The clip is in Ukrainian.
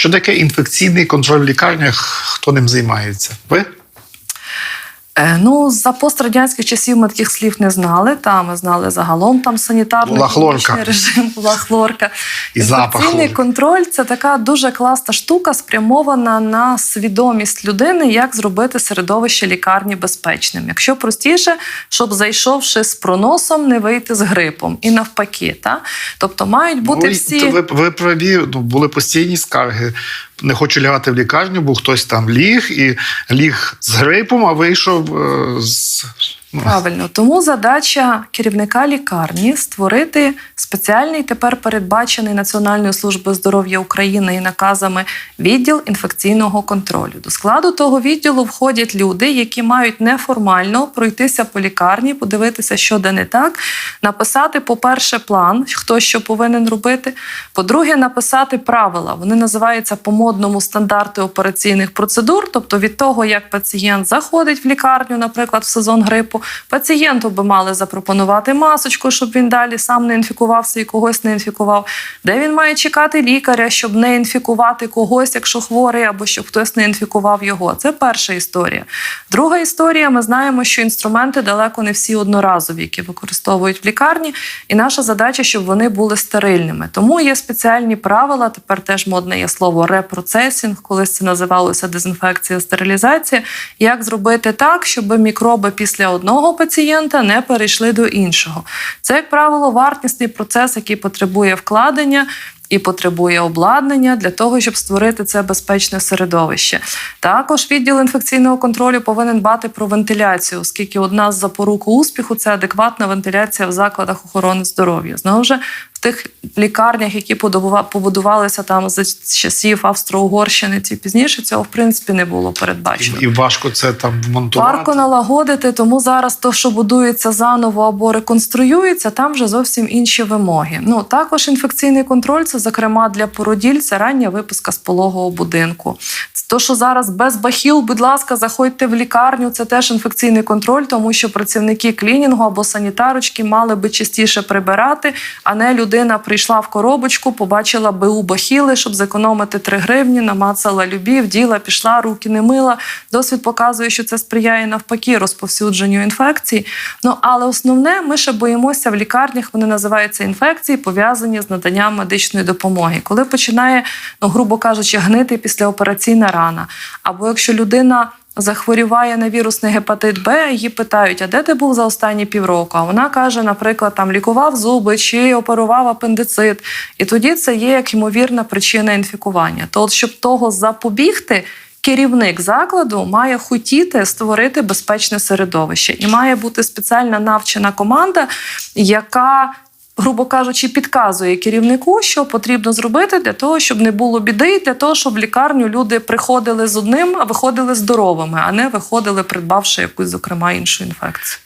Що таке інфекційний контроль в лікарнях? Хто ним займається? Ви? Е, Ну, за пострадянських часів ми таких слів не знали. Та ми знали загалом там санітарний Була хлорка. режим, була хлорка. І запах Інфекційний контроль це така дуже класна штука, спрямована на свідомість людини, як зробити середовище лікарні безпечним. Якщо простіше, щоб зайшовши з проносом, не вийти з грипом, і навпаки, та тобто мають бути Ну, всі. ви, ви праві, ну, були постійні скарги. Не хочу лягати в лікарню, бо хтось там ліг і ліг з грипом, а вийшов е, з. Правильно, тому задача керівника лікарні створити спеціальний тепер передбачений Національною службою здоров'я України і наказами відділ інфекційного контролю. До складу того відділу входять люди, які мають неформально пройтися по лікарні, подивитися, що де не так, написати, по-перше, план, хто що повинен робити. По-друге, написати правила. Вони називаються по модному стандарти операційних процедур. Тобто від того, як пацієнт заходить в лікарню, наприклад, в сезон грипу, пацієнту би мали запропонувати масочку, щоб він далі сам не інфікувався і когось не інфікував. Де він має чекати лікаря, щоб не інфікувати когось, якщо хворий, або щоб хтось не інфікував його. Це перша історія. Друга історія: ми знаємо, що інструменти далеко не всі одноразові, які використовують в лікарні, і наша задача, щоб вони були стерильними. Тому є спеціальні правила. Тепер теж модне є слово репроцесінг, колись це називалося дезінфекція, стерилізація. Як зробити так, щоб мікроби після одного пацієнта не перейшли до іншого? Це, як правило, вартісний процес, який потребує вкладення. І потребує обладнання для того, щоб створити це безпечне середовище. Також відділ інфекційного контролю повинен дбати про вентиляцію, оскільки одна з запорук успіху це адекватна вентиляція в закладах охорони здоров'я. Знову ж тих лікарнях, які побудува- побудувалися там за часів Австро-Угорщини, ці пізніше цього в принципі не було передбачено. І важко це там вмонтувати. Парку налагодити, тому зараз то, що будується заново або реконструюється, там вже зовсім інші вимоги. Ну також інфекційний контроль це, зокрема, для породіль, це рання виписка з пологового будинку. То, що зараз без бахіл, будь ласка, заходьте в лікарню, це теж інфекційний контроль, тому що працівники клінінгу або санітарочки мали би частіше прибирати, а не людина прийшла в коробочку, побачила БУ бахіли, щоб зекономити 3 гривні, намацала любів, діла, пішла, руки не мила. Досвід показує, що це сприяє навпаки розповсюдженню інфекцій. Ну але основне, ми ще боїмося в лікарнях. Вони називаються інфекції, пов'язані з наданням медичної допомоги. Коли починає, ну грубо кажучи, гнити післяопераційна рана, або якщо людина. Захворіває на вірусний гепатит Б, її питають, а де ти був за останні півроку? А вона каже, наприклад, там лікував зуби чи оперував апендицит. І тоді це є як ймовірна причина інфікування. То, от, щоб того запобігти, керівник закладу має хотіти створити безпечне середовище, і має бути спеціальна навчена команда, яка грубо кажучи, підказує керівнику, що потрібно зробити для того, щоб не було біди, для того, щоб в лікарню люди приходили з одним, а виходили здоровими, а не виходили, придбавши якусь, зокрема, іншу інфекцію.